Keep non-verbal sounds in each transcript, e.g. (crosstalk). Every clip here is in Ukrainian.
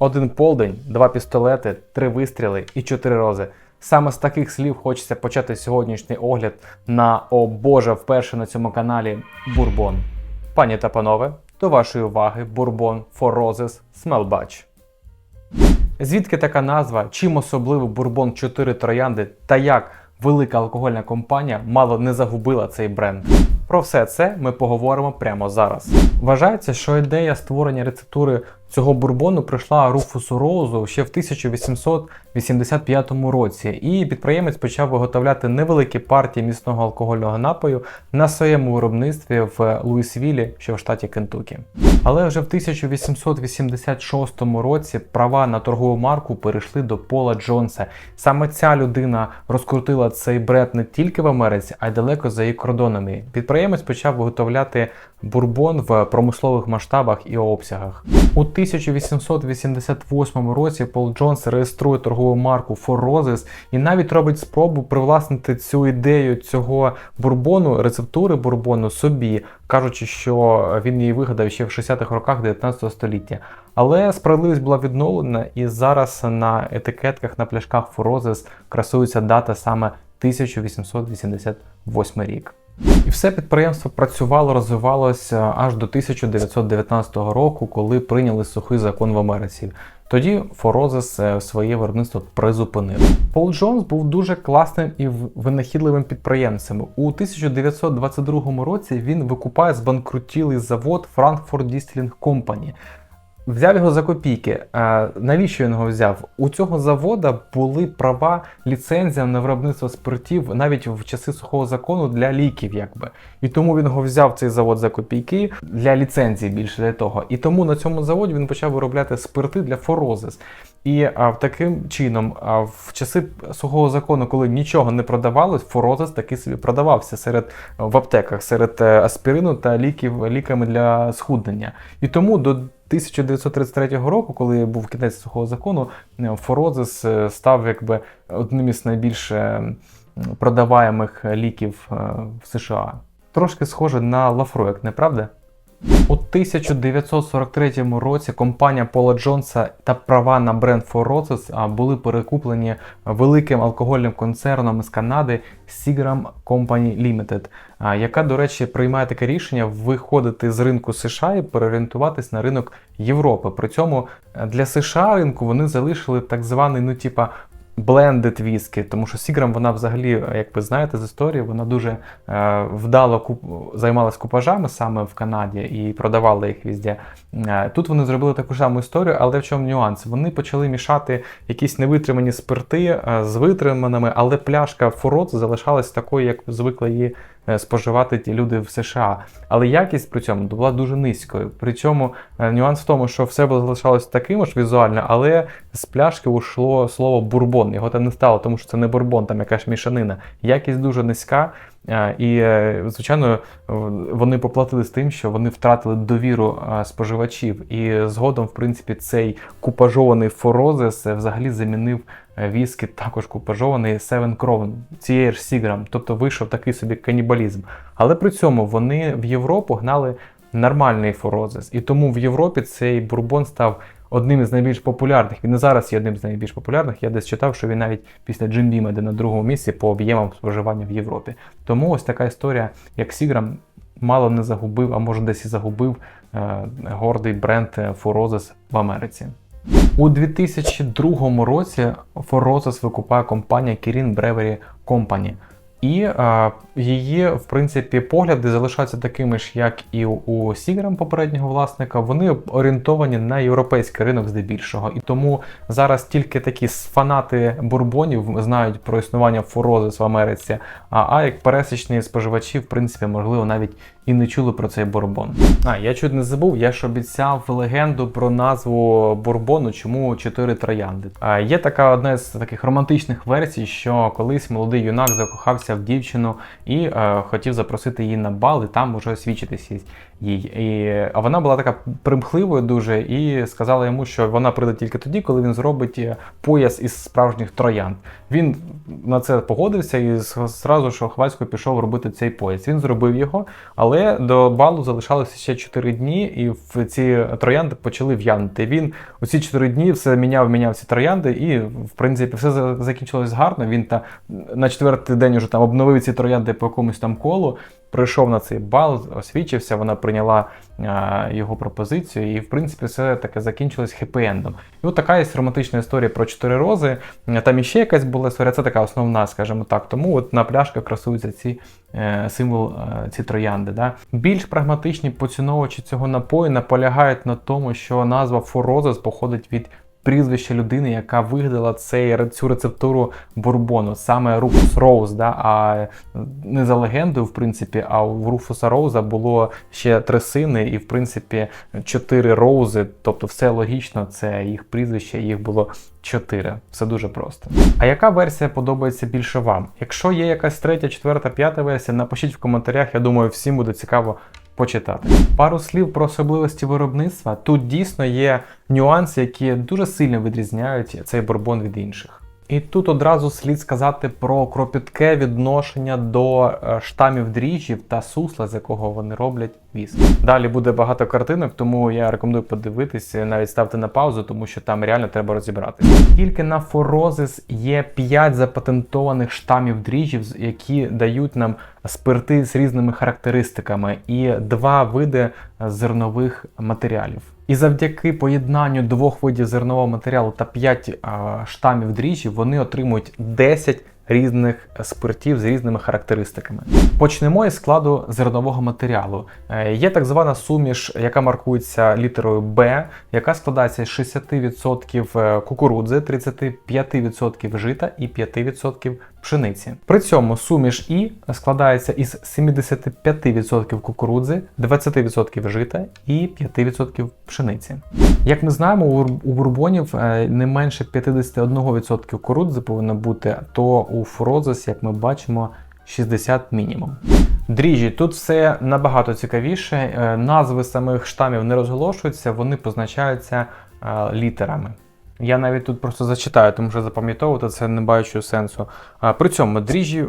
Один полдень, два пістолети, три вистріли і чотири рози. Саме з таких слів хочеться почати сьогоднішній огляд на о Боже, вперше на цьому каналі Бурбон. Пані та панове, до вашої уваги Бурбон For Roses Smell Batch. Звідки така назва? Чим особливий бурбон 4 троянди та як велика алкогольна компанія мало не загубила цей бренд? Про все це ми поговоримо прямо зараз. Вважається, що ідея створення рецептури цього бурбону прийшла Руфусу Роузу ще в 1885 році, і підприємець почав виготовляти невеликі партії міцного алкогольного напою на своєму виробництві в Луїсвілі, що в штаті Кентукі. Але вже в 1886 році права на торгову марку перейшли до Пола Джонса. Саме ця людина розкрутила цей бренд не тільки в Америці, а й далеко за її кордонами. Підприємець почав виготовляти бурбон в промислових масштабах і обсягах. У 1888 році Пол Джонс реєструє торгову марку For Roses і навіть робить спробу привласнити цю ідею цього бурбону, рецептури бурбону собі, кажучи, що він її вигадав ще в 60-х роках 19 століття. Але справедливість була відновлена, і зараз на етикетках на пляшках For Roses красується дата саме 1888 рік. І все підприємство працювало, розвивалося аж до 1919 року, коли прийняли сухий закон в Америці. Тоді Форозес е, своє виробництво призупинив. Пол Джонс був дуже класним і винахідливим підприємцем. У 1922 році він викупає збанкрутілий завод Frankfurt Distilling Company. Взяв його за копійки. Е, навіщо він його взяв? У цього завода були права ліцензія на виробництво спиртів навіть в часи сухого закону для ліків, якби. І тому він його взяв цей завод за копійки для ліцензії більше для того. І тому на цьому заводі він почав виробляти спирти для форозис. І а, таким чином, а, в часи сухого закону, коли нічого не продавалось, форозис таки собі продавався серед в аптеках, серед е, аспірину та ліків ліками для схуднення. І тому до 1933 року, коли був кінець сухого закону, е, Форозис е, став якби одним із найбільш е, продаваємих ліків в США. Трошки схоже на Лафроек, не правда? У 1943 році компанія Пола Джонса та права на бренд For Roses були перекуплені великим алкогольним концерном з Канади Seagram Company Limited, яка, до речі, приймає таке рішення виходити з ринку США і переорієнтуватись на ринок Європи. При цьому е, для США ринку вони залишили так званий, ну типа. Blended віскі, тому що Сіграм, вона взагалі, як ви знаєте з історії, вона дуже е, вдало куп... займалась купажами саме в Канаді і продавала їх візде. Е, тут вони зробили таку ж саму історію, але в чому нюанс? Вони почали мішати якісь невитримані спирти е, з витриманими, але пляшка Форот залишалась такою, як звикла її споживати ті люди в США. Але якість при цьому була дуже низькою. При цьому е, нюанс в тому, що все залишалось таким ж візуально, але з пляшки ушло слово бурбон. Його там не стало, тому що це не бурбон, там якась мішанина. Якість дуже низька. е, І, е, звичайно, е, вони поплатили з тим, що вони втратили довіру е, споживачів. І згодом, в принципі, цей купажований Форозес взагалі замінив е, віскі, також купажований Seven Crown, цієї ж Сіграм. Тобто вийшов такий собі канібалізм. Але при цьому вони в Європу гнали нормальний Форозес. І тому в Європі цей бурбон став одним із найбільш популярних. Він і зараз є одним з найбільш популярних. Я десь читав, що він навіть після Джим йде на другому місці по об'ємам споживання в Європі. Тому ось така історія, як Сіграм мало не загубив, а може десь і загубив е, гордий бренд Форозес в Америці. У 2002 році Форозас викупає компанія Kirin Brewery Company. І е, її, в принципі, погляди залишаються такими ж, як і у Сіграм попереднього власника. Вони орієнтовані на європейський ринок здебільшого. І тому зараз тільки такі фанати бурбонів знають про існування Форозис в Америці. А, а як пересічні споживачі, в принципі, можливо, навіть і не чули про цей бурбон. А я чуть не забув, я ж обіцяв легенду про назву бурбону, чому чотири троянди. А є така одна з таких романтичних версій, що колись молодий юнак закохався закохався в дівчину і е, хотів запросити її на бал, і там уже освічитися їй. І, а вона була така примхливою дуже і сказала йому, що вона прийде тільки тоді, коли він зробить е, пояс із справжніх троянд. Він на це погодився і зразу ж хвальсько пішов робити цей пояс. Він зробив його, але до балу залишалося ще 4 дні, і в ці троянди почали в'янути. Він у ці 4 дні все міняв, міняв ці троянди, і в принципі все закінчилось гарно. Він та на четвертий день уже там обновив ці троянди по якомусь там колу. Прийшов на цей бал, освічився, вона прийняла а, його пропозицію, і в принципі все таке закінчилось хеппі-ендом. І от така є романтична історія про чотири рози. Там іще якась була історія, це така основна, скажімо так. Тому от на пляшках красуються ці е, символ, е, ці троянди. Да? Більш прагматичні поціновувачі цього напою наполягають на тому, що назва Форозес походить від прізвища людини, яка вигадала цей, цю рецептуру бурбону, саме Руфус Роуз. Да? А не за легендою, в принципі, а у Руфуса Роуза було ще три сини, і в принципі чотири роузи, тобто все логічно, це їх прізвище, їх було чотири. Все дуже просто. А яка версія подобається більше вам? Якщо є якась третя, четверта, п'ята версія, напишіть в коментарях. Я думаю, всім буде цікаво почитати. Пару слів про особливості виробництва. Тут дійсно є нюанси, які дуже сильно відрізняють цей бурбон від інших. І тут одразу слід сказати про кропітке відношення до е, штамів дріжджів та сусла, з якого вони роблять віск. Далі буде багато картинок, тому я рекомендую подивитися, навіть ставте на паузу, тому що там реально треба розібратися. Тільки на Форозис є 5 запатентованих штамів дріжджів, які дають нам спирти з різними характеристиками, і два види е, зернових матеріалів. І завдяки поєднанню двох видів зернового матеріалу та 5 штамів дріжджів вони отримують 10 різних спиртів з різними характеристиками. Почнемо із складу зернового матеріалу. Е, Є так звана суміш, яка маркується літерою Б, яка складається з 60% кукурудзи, 35% жита і 5% пшениці. При цьому суміш І складається із 75% кукурудзи, 20% жита і 5% пшениці. Як ми знаємо, у бурбонів е, не менше 51% кукурудзи повинно бути, то у форозис, як ми бачимо, 60 мінімум. Дріжджі, тут все набагато цікавіше. Е, Назви самих штамів не розголошуються, вони позначаються е, літерами. Я навіть тут просто зачитаю, тому що запам'ятовувати це не бачу сенсу. При цьому дріжджі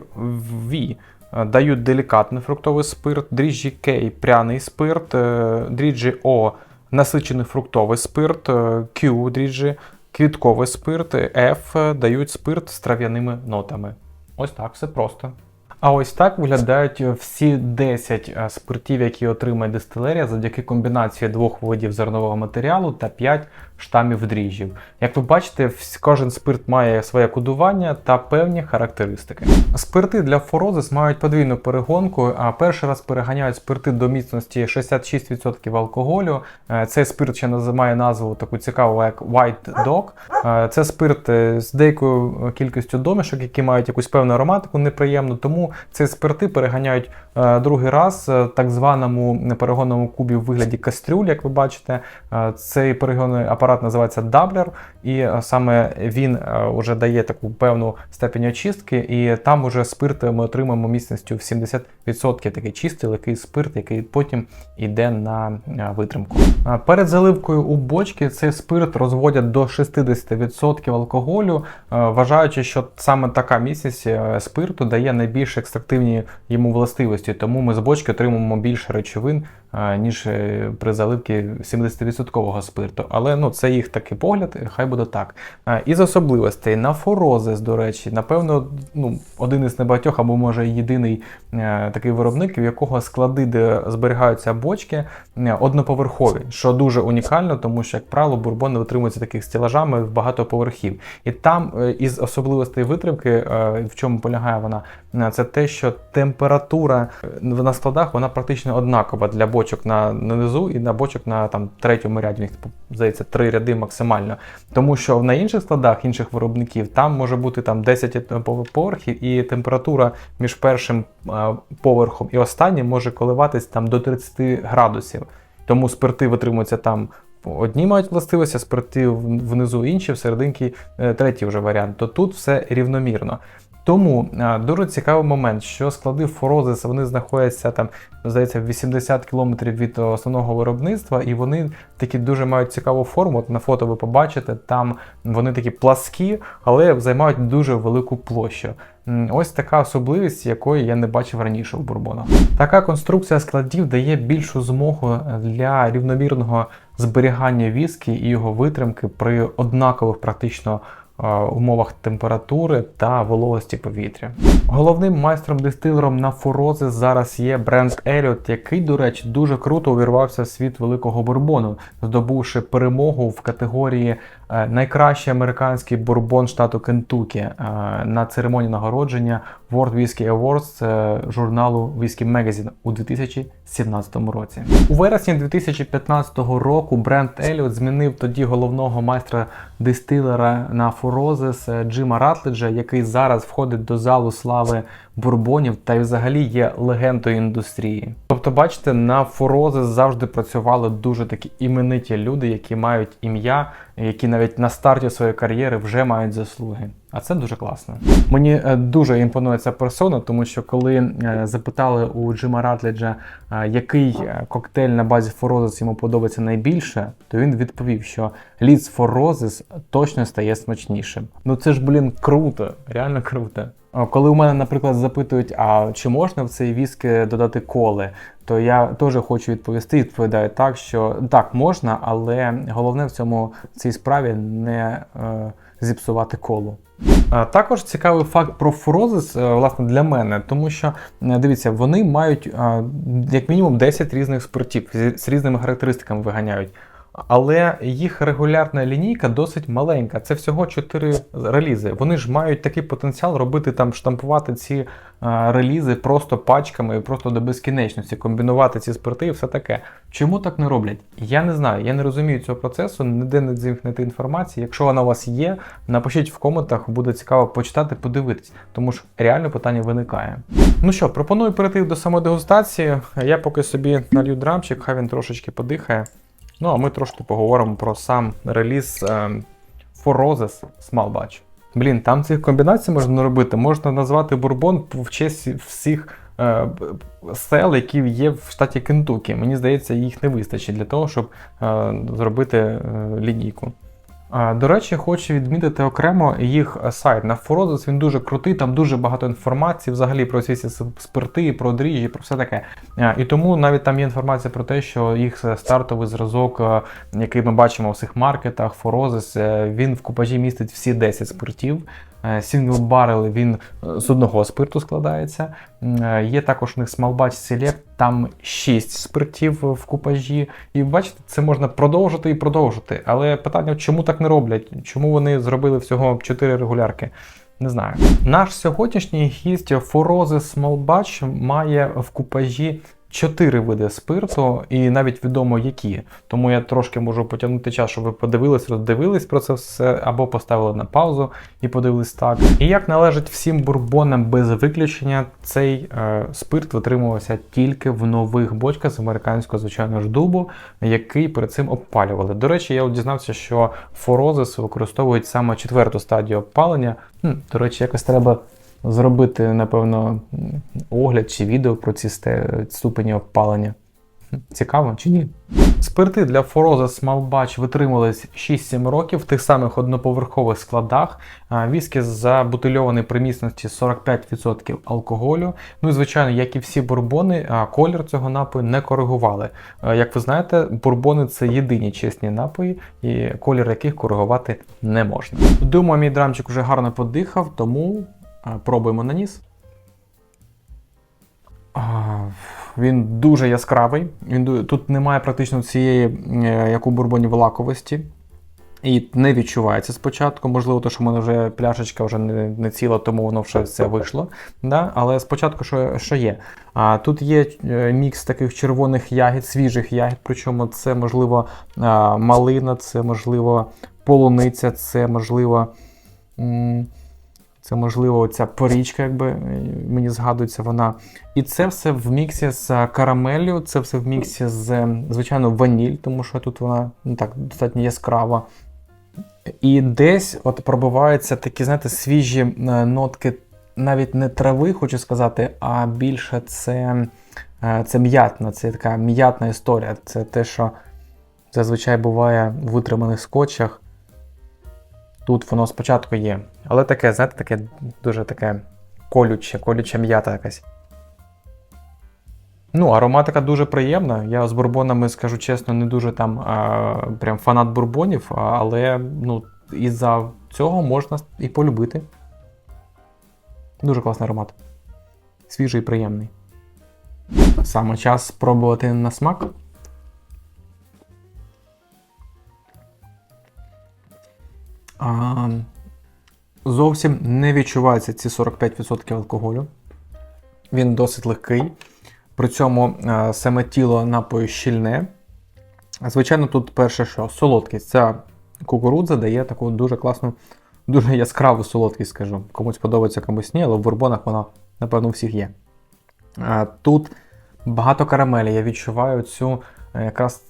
V е, дають делікатний фруктовий спирт, дріжджі K пряний спирт, е, дріжджі O насичений фруктовий спирт, е, Q дріжджі квітковий спирт, F дають спирт з трав'яними нотами. Ось так, все просто. А ось так виглядають всі 10 е, спиртів, які отримає дистилерія завдяки комбінації двох видів зернового матеріалу та 5 штамів дріжджів. Як ви бачите, кожен спирт має своє кодування та певні характеристики. Спирти для форозис мають подвійну перегонку. А перший раз переганяють спирти до міцності 66% алкоголю. Е, Цей спирт ще має назву таку цікаву, як White Dog. Е, Це спирт е, з деякою кількістю домішок, які мають якусь певну ароматику неприємну. Тому ці спирти переганяють е, другий раз е, так званому перегонному кубі в вигляді кастрюль, як ви бачите. Е, Цей перегонний апарат називається даблер, і саме він вже дає таку певну степень очистки, і там уже спирт ми отримаємо міцністю в 70%. Такий чистий легкий спирт, який потім йде на витримку. Перед заливкою у бочки цей спирт розводять до 60% алкоголю, вважаючи, що саме така міцність спирту дає найбільш екстрактивні йому властивості, тому ми з бочки отримуємо більше речовин, ніж е, при заливці 70% спирту. Але ну, це їх такий погляд, хай буде так. Із особливостей на форозис, до речі, напевно, ну, один із небагатьох, або може єдиний е, такий виробник, в якого склади, де зберігаються бочки, е, одноповерхові, що дуже унікально, тому що, як правило, бурбони витримуються таких стелажами в багато поверхів. І там із особливостей витримки, в чому полягає вона, це те, що температура на складах вона практично однакова для бочок на, низу і на бочок на там третьому ряді. У них здається три ряди максимально. Тому що на інших складах інших виробників там може бути там 10 поверхів, і температура між першим поверхом і останнім може коливатись там до 30 градусів. Тому спирти витримуються там. Одні мають властивості, спирти внизу інші, всерединки е, третій вже варіант. То тут все рівномірно. Тому е, дуже цікавий момент, що склади Форозис вони знаходяться там, здається, 80 кілометрів від основного виробництва, і вони такі дуже мають цікаву форму. От на фото ви побачите, там вони такі пласкі, але займають дуже велику площу. Ось така особливість, якої я не бачив раніше в бурбонах. Така конструкція складів дає більшу змогу для рівномірного зберігання віскі і його витримки при однакових практично е, умовах температури та вологості повітря. Головним майстром-дистилером на форози зараз є бренд Elliot, який, до речі, дуже круто увірвався в світ великого бурбону, здобувши перемогу в категорії найкращий американський бурбон штату Кентукі е, на церемонії нагородження World Whisky Awards е, журналу Whisky Magazine у 2017 році. У вересні 2015 року бренд Elliot змінив тоді головного майстра дистилера на Форозес Джима Ратледжа, який зараз входить до залу слави бурбонів та й взагалі є легендою індустрії. Тобто, бачите, на Форозес завжди працювали дуже такі імениті люди, які мають ім'я, які навіть на старті своєї кар'єри вже мають заслуги. А це дуже класно. Мені е, дуже імпонує ця персона, тому що коли е, запитали у Джима Ратледжа, е, який коктейль на базі Форозес йому подобається найбільше, то він відповів, що ліц Форозес точно стає смачнішим. Ну це ж, блін, круто, реально круто. Коли у мене, наприклад, запитують, а чи можна в цей віск додати коли, то я теж хочу відповісти. Відповідаю так, що так можна, але головне в цьому в цій справі не е, зіпсувати колу. Також цікавий факт про фурозис, е, власне, для мене, тому що е, дивіться, вони мають як мінімум 10 різних спиртів з з різними характеристиками виганяють. Але їх регулярна лінійка досить маленька. Це всього 4 релізи. Вони ж мають такий потенціал робити там, штампувати ці е, релізи просто пачками просто до безкінечності, комбінувати ці спирти і все таке. Чому так не роблять? Я не знаю, я не розумію цього процесу, ніде не знайти інформації. Якщо вона у вас є, напишіть в коментах, буде цікаво почитати, подивитись, тому що реально питання виникає. Ну що, пропоную перейти до самодегустації. Я поки собі налью драмчик, хай він трошечки подихає. Ну, а ми трошки поговоримо про сам реліз Foroses Small Batch. Блін, там цих комбінацій можна робити. Можна назвати бурбон в честь всіх е, сел, які є в штаті Кентукі. Мені здається, їх не вистачить для того, щоб е, зробити е, лінійку. До речі, хочу відмітити окремо їх е, сайт. На Форозис він дуже крутий, там дуже багато інформації взагалі про ці всі спирти, про дріжджі, про все таке. І тому навіть там є інформація про те, що їх стартовий зразок, е, який ми бачимо в всіх маркетах, Форозис, е, він в купажі містить всі 10 спиртів. Сінгл барел він е, з одного спирту складається. Е, Є також у них Small Batch Select, там 6 спиртів в купажі. І бачите, це можна продовжити і продовжити. Але питання, чому так не роблять? Чому вони зробили всього 4 регулярки? Не знаю. Наш сьогоднішній гість Форози Small має в купажі чотири види спирту, і навіть відомо які. Тому я трошки можу потягнути час, щоб ви подивились, роздивились про це все, або поставили на паузу і подивились так. І як належить всім бурбонам без виключення, цей е, спирт витримувався тільки в нових бочках з американського звичайного ж дубу, який перед цим обпалювали. До речі, я дізнався, що форозис використовують саме четверту стадію обпалення. Хм, до речі, якось треба зробити, напевно, огляд чи відео про ці ступені обпалення. Цікаво чи ні? Спирти для Фороза Batch витримались 6-7 років в тих самих одноповерхових складах. Віскі забутильований при міцності 45% алкоголю. Ну і звичайно, як і всі бурбони, колір цього напою не коригували. Як ви знаєте, бурбони це єдині чесні напої, і колір яких коригувати не можна. Думаю, мій драмчик вже гарно подихав, тому пробуємо на ніс. Він дуже яскравий. Він тут немає практично цієї, е, як у бурбоні, вилаковості. І не відчувається спочатку. Можливо, то, що в мене вже пляшечка вже не, не ціла, тому воно вже все вийшло. Да? Але спочатку що, що є? А, тут є е, мікс таких червоних ягід, свіжих ягід, причому це можливо малина, це можливо полуниця, це можливо. м, це можливо ця порічка, якби е, мені згадується вона. І це все в міксі з карамеллю, це все в міксі з, е, звичайно, ваніль, тому що тут вона ну, так достатньо яскрава. І десь от пробиваються такі, знаєте, свіжі е, нотки навіть не трави, хочу сказати, а більше це, е, це м'ятна, це така м'ятна історія. Це те, що зазвичай буває в витриманих скотчах. Тут воно спочатку є. Але таке, знаєте, таке дуже таке колюче, колюча м'ята якась. Ну, ароматика дуже приємна. Я з бурбонами, скажу чесно, не дуже там а, прям фанат бурбонів, але ну, із-за цього можна і полюбити. Дуже класний аромат. Свіжий і приємний. Саме час спробувати на смак. А, зовсім не відчуваються ці 45% алкоголю. Він досить легкий. При цьому а, саме тіло напою щільне. Звичайно, тут перше, що солодкість. Ця кукурудза дає таку дуже класну, дуже яскраву солодкість, скажу. Комусь подобається, комусь ні, але в бурбонах вона, напевно, у всіх є. А, тут багато карамелі. Я відчуваю цю е, якраз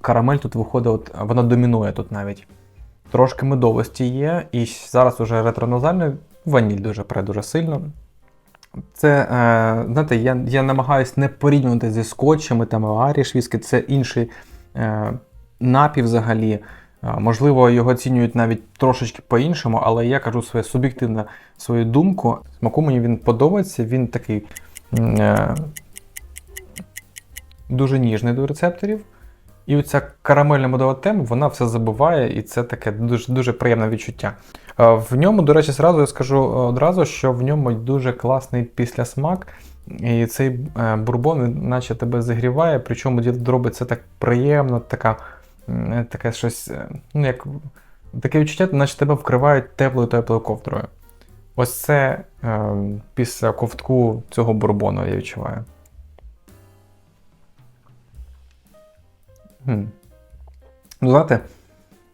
карамель тут виходить, от, вона домінує тут навіть. Трошки медовості є, і зараз уже ретронозальний ваніль дуже пре дуже сильно. Це, е, знаєте, я я намагаюся не порівнювати зі скотчами, там Аріш віскі, це інший е, напів взагалі. Е, можливо, його оцінюють навіть трошечки по-іншому, але я кажу своє суб'єктивне свою думку. Смаку мені він подобається, він такий е, дуже ніжний до рецепторів. І оця карамельна медова тема, вона все забуває, і це таке дуже дуже приємне відчуття. Е, В ньому, до речі, зразу я скажу одразу, що в ньому дуже класний післясмак. І цей е, бурбон, наче тебе загріває, причому це так приємно, така, таке щось, е, ну як таке відчуття, наче тебе вкривають теплою теплою ковдрою. Ось це е, після ковтку цього бурбону я відчуваю. Ну, знаєте,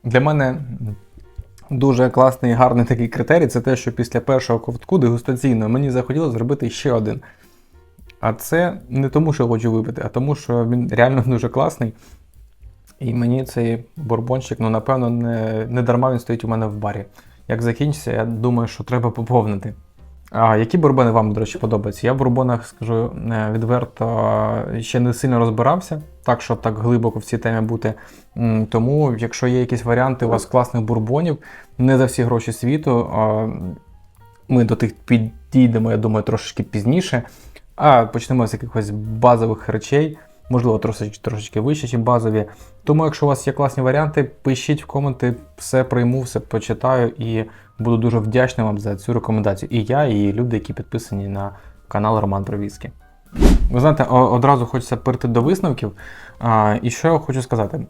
для мене дуже класний і гарний такий критерій це те, що після першого ковтку дегустаційного мені захотілося зробити ще один. А це не тому, що хочу випити, а тому, що він реально (laughs) дуже класний. І мені цей бурбончик, ну, напевно, не, не дарма він стоїть у мене в барі. Як закінчиться, я думаю, що треба поповнити. А які бурбони вам, до речі, подобаються? Я в бурбонах, скажу е, відверто, ще не сильно розбирався, так щоб так глибоко в цій темі бути. Тому, якщо є якісь варіанти у вас класних бурбонів, не за всі гроші світу, ми до тих підійдемо, я думаю, трошечки пізніше. А почнемо з якихось базових речей, можливо, трошечки, трошечки вище, ніж базові. Тому, якщо у вас є класні варіанти, пишіть в коменти, все прийму, все почитаю і буду дуже вдячний вам за цю рекомендацію. І я, і люди, які підписані на канал Роман Провіски. Ви знаєте, одразу хочеться перейти до висновків. А, і що я хочу сказати?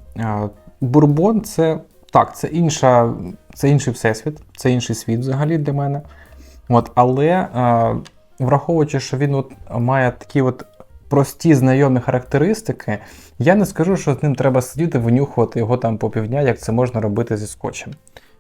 Бурбон це так, це інша, це інший всесвіт, це інший світ взагалі для мене. От, але а, враховуючи, що він от має такі от прості знайомі характеристики, я не скажу, що з ним треба сидіти, винюхувати його там по півдня, як це можна робити зі скотчем.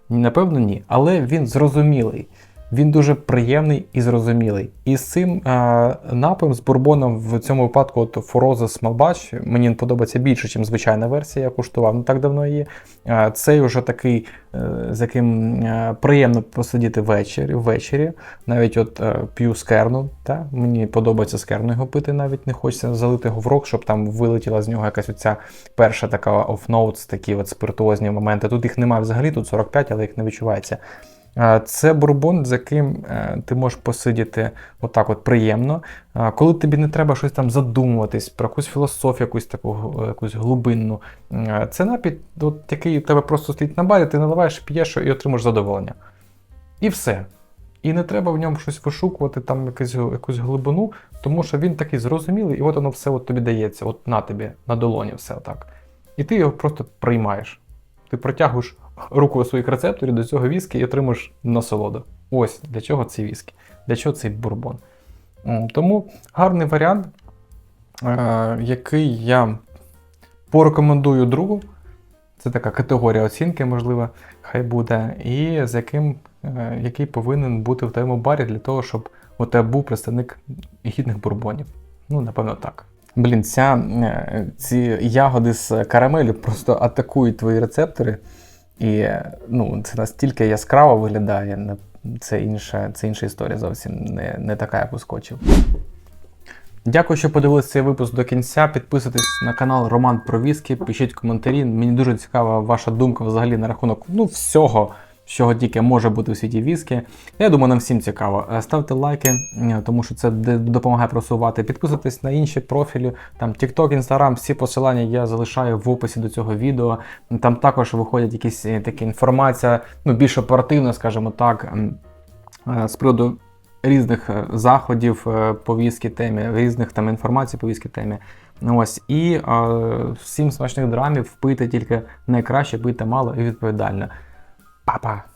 Напевно, ні. Але він зрозумілий. Він дуже приємний і зрозумілий. І з цим е, напоєм, з бурбоном в цьому випадку от Фороза Смалбач, мені подобається більше, ніж звичайна версія, я куштував не так давно її. Е, цей уже такий, е, з яким е, приємно посидіти ввечері, ввечері. Навіть от е, п'ю з керну. Та? Мені подобається з керну його пити, навіть не хочеться залити його в рок, щоб там вилетіла з нього якась оця перша така off-notes, такі от спиртуозні моменти. Тут їх немає взагалі, тут 45, але їх не відчувається. Це бурбон, з яким е, ти можеш посидіти отак от приємно. Коли тобі не треба щось там задумуватись про якусь філософію, якусь таку е, якусь глибинну. Е, Це напій, от, який у тебе просто стоїть на барі, ти наливаєш, п'єш і отримуєш задоволення. І все. І не треба в ньому щось вишукувати, там якусь, якусь глибину, тому що він такий зрозумілий, і от воно все от тобі дається, от на тобі, на долоні, все отак. І ти його просто приймаєш. Ти протягуєш руку у своїх рецепторів до цього віскі і отримуєш насолоду. Ось для чого цей віскі, для чого цей бурбон. Тому гарний варіант, е, який я порекомендую другу. Це така категорія оцінки, можливо, хай буде, і з яким, е, який повинен бути в твоєму барі для того, щоб у тебе був представник гідних бурбонів. Ну, напевно, так. Блін, ця, е, ці ягоди з карамелю просто атакують твої рецептори. І ну, це настільки яскраво виглядає. це інша, це інша історія зовсім не, не така, як у скотчів. Дякую, що подивилися цей випуск до кінця. Підписуйтесь на канал Роман про віскі, пишіть коментарі. Мені дуже цікава ваша думка взагалі на рахунок ну, всього, що тільки може бути у світі віскі. Я думаю, нам всім цікаво. Е, Ставте лайки, е, тому що це допомагає просувати. Підписуйтесь на інші профілі, там TikTok, Instagram, всі посилання я залишаю в описі до цього відео. Там також виходять якісь е, такі інформація, ну більш оперативна, скажімо так, з приводу різних заходів по віскі темі, різних там інформацій по віскі темі. Ну, Ось і е, всім смачних драмів пийте тільки найкраще, пийте мало і відповідально. 爸爸。